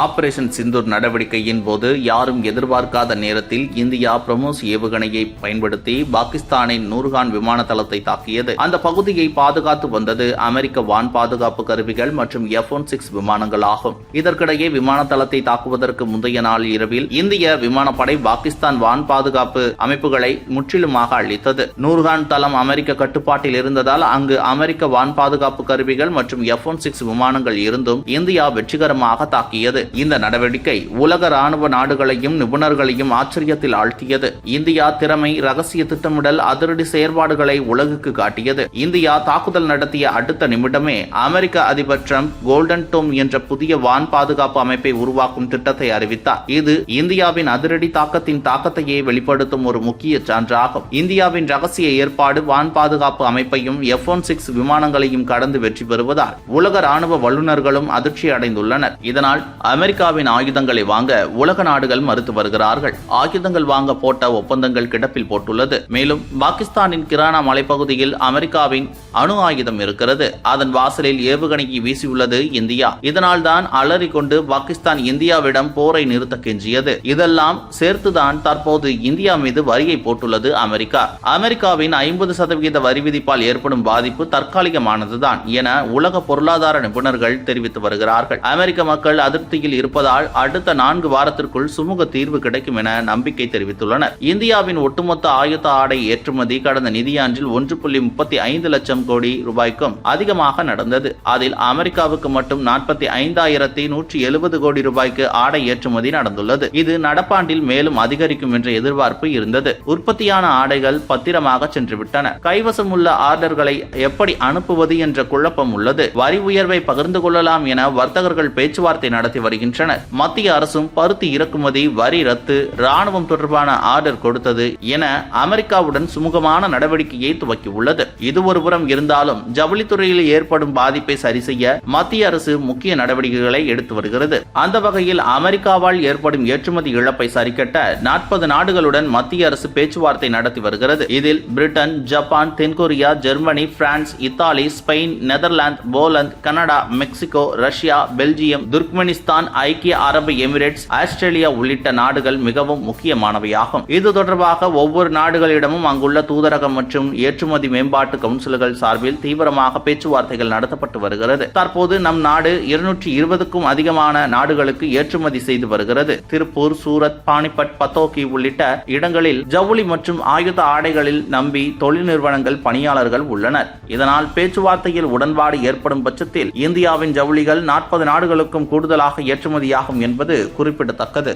Operation Sindoor நடவடிக்கையின் போது யாரும் எதிர்பார்க்காத நேரத்தில் இந்தியா பிரமோஸ் ஏவுகணையை பயன்படுத்தி பாகிஸ்தானின் நூர்கான் விமான தளத்தை தாக்கியது. அந்த பகுதியை பாதுகாத்து வந்தது அமெரிக்க வான் பாதுகாப்பு கருவிகள் மற்றும் எஃப் ஒன் சிக்ஸ் விமானங்கள் ஆகும். இதற்கிடையே விமான தளத்தை தாக்குவதற்கு முந்தைய நாள் இரவில் இந்திய விமானப்படை பாகிஸ்தான் வான் பாதுகாப்பு அமைப்புகளை முற்றிலுமாக அளித்தது நூர்கான் தளம் அமெரிக்க கட்டுப்பாட்டில் இருந்ததால் அங்கு அமெரிக்க வான் பாதுகாப்பு கருவிகள் மற்றும் எஃப் ஒன் சிக்ஸ் விமானங்கள் இருந்தும் இந்தியா வெற்றிகரமாக தாக்கியது. இந்த நடவடிக்கை உலக ராணுவ நாடுகளையும் நிபுணர்களையும் ஆச்சரியத்தில் ஆழ்த்தியது. இந்தியா திறமை ரகசிய திட்டமிடல் அதிரடி செயற்பாடுகளை உலகுக்கு காட்டியது. இந்தியா தாக்குதல் நடத்திய அடுத்த நிமிடமே அமெரிக்க அதிபர் ட்ரம்ப் கோல்டன் டோம் என்ற புதிய வான் பாதுகாப்பு அமைப்பை உருவாக்கும் திட்டத்தை அறிவித்தார். இது இந்தியாவின் அதிரடி தாக்கத்தின் தாக்கத்தையே வெளிப்படுத்தும் ஒரு முக்கிய சான்றாகும். இந்தியாவின் ரகசிய ஏற்பாடு வான் பாதுகாப்பு அமைப்பையும் எஃப் ஒன் சிக்ஸ் விமானங்களையும் கடந்து வெற்றி பெறுவதால் உலக ராணுவ வல்லுநர்களும் அதிர்ச்சி அடைந்துள்ளனர் இதனால் அமெரிக்காவின் ஆயுதங்களை வாங்க உலக நாடுகள் மறுத்து வருகிறார்கள். ஆயுதங்கள் வாங்க போட்ட ஒப்பந்தங்கள் கிடப்பில் போட்டுள்ளது. மேலும் பாகிஸ்தானின் கிரானா மலைப்பகுதியில் அமெரிக்காவின் அணு ஆயுதம் இருக்கிறது. அதன் வாசலில் ஏவுகணையை வீசியுள்ளது இந்தியா. இதனால் தான் அலறி கொண்டு பாகிஸ்தான் இந்தியாவிடம் போரை நிறுத்த கெஞ்சியது. இதெல்லாம் சேர்த்துதான் தற்போது இந்தியா மீது வரியை போட்டுள்ளது அமெரிக்கா. அமெரிக்காவின் ஐம்பது சதவிகித வரி விதிப்பால் ஏற்படும் பாதிப்பு தற்காலிகமானதுதான் என உலக பொருளாதார நிபுணர்கள் தெரிவித்து வருகிறார்கள். அமெரிக்க மக்கள் அதிருப்தியில் இருப்பதால் அடுத்த நான்கு வாரத்திற்குள் சுமூக தீர்வு கிடைக்கும் என நம்பிக்கை தெரிவித்துள்ளனர். இந்தியாவின் ஒட்டுமொத்த ஆயுத ஆடை ஏற்றுமதி கடந்த நிதியாண்டில் ஒன்று புள்ளி முப்பத்தி ஐந்து லட்சம் கோடி ரூபாய்க்கும் அதிகமாக நடந்தது. அதில் அமெரிக்காவுக்கு மட்டும் நாற்பத்தி ஐந்தாயிரத்தி நூற்றி எழுபது கோடி ரூபாய்க்கு ஆடை ஏற்றுமதி நடந்துள்ளது. இது நடப்பாண்டில் மேலும் அதிகரிக்கும் என்ற எதிர்பார்ப்பு இருந்தது. உற்பத்தியான ஆடைகள் பத்திரமாக சென்றுவிட்டன. கைவசம் உள்ள ஆர்டர்களை எப்படி அனுப்புவது என்ற குழப்பம் உள்ளது. வரி உயர்வை பகிர்ந்து கொள்ளலாம் என வர்த்தகர்கள் பேச்சுவார்த்தை நடத்தி வருகின்றனர் மத்திய அரசும் பருத்தி இறக்குமதி வரி ரத்து ராணுவம் தொடர்பான ஆர்டர் கொடுத்தது என அமெரிக்காவுடன் சுமூகமான நடவடிக்கையை துவக்கியுள்ளது. இது ஒருபுறம் இருந்தாலும் ஜவுளித்துறையில் ஏற்படும் பாதிப்பை சரி செய்ய மத்திய அரசு முக்கிய நடவடிக்கைகளை எடுத்து வருகிறது. அந்த வகையில் அமெரிக்காவால் ஏற்படும் ஏற்றுமதி இழப்பை சரிக்கட்ட நாற்பது நாடுகளுடன் மத்திய அரசு பேச்சுவார்த்தை நடத்தி வருகிறது. இதில் பிரிட்டன் ஜப்பான் தென்கொரியா Germany France Italy Spain Netherlands Poland Canada Mexico Russia Belgium Turkmenistan ஐக்கிய அரபு எமிரேட்ஸ் ஆஸ்திரேலியா உள்ளிட்ட நாடுகள் மிகவும் முக்கியமானவையாகும். இது தொடர்பாக ஒவ்வொரு நாடுகளிடமும் அங்குள்ள தூதரகம் மற்றும் ஏற்றுமதி மேம்பாட்டு கவுன்சில்கள் சார்பில் தீவிரமாக பேச்சுவார்த்தைகள் நடத்தப்பட்டு வருகிறது. தற்போது நம் நாடு இருநூற்றி இருபதுக்கும் அதிகமான நாடுகளுக்கு ஏற்றுமதி செய்து வருகிறது. திருப்பூர் சூரத் பானிபட் பத்தோக்கி உள்ளிட்ட இடங்களில் ஜவுளி மற்றும் ஆயுத ஆடைகளில் நம்பி தொழில் நிறுவனங்கள் பணியாளர்கள் உள்ளனர். இதனால் பேச்சுவார்த்தையில் உடன்பாடு ஏற்படும் பட்சத்தில் இந்தியாவின் ஜவுளிகள் நாற்பது நாடுகளுக்கும் கூடுதலாக ஏற்றுமதியாகும் என்பது குறிப்பிடத்தக்கது.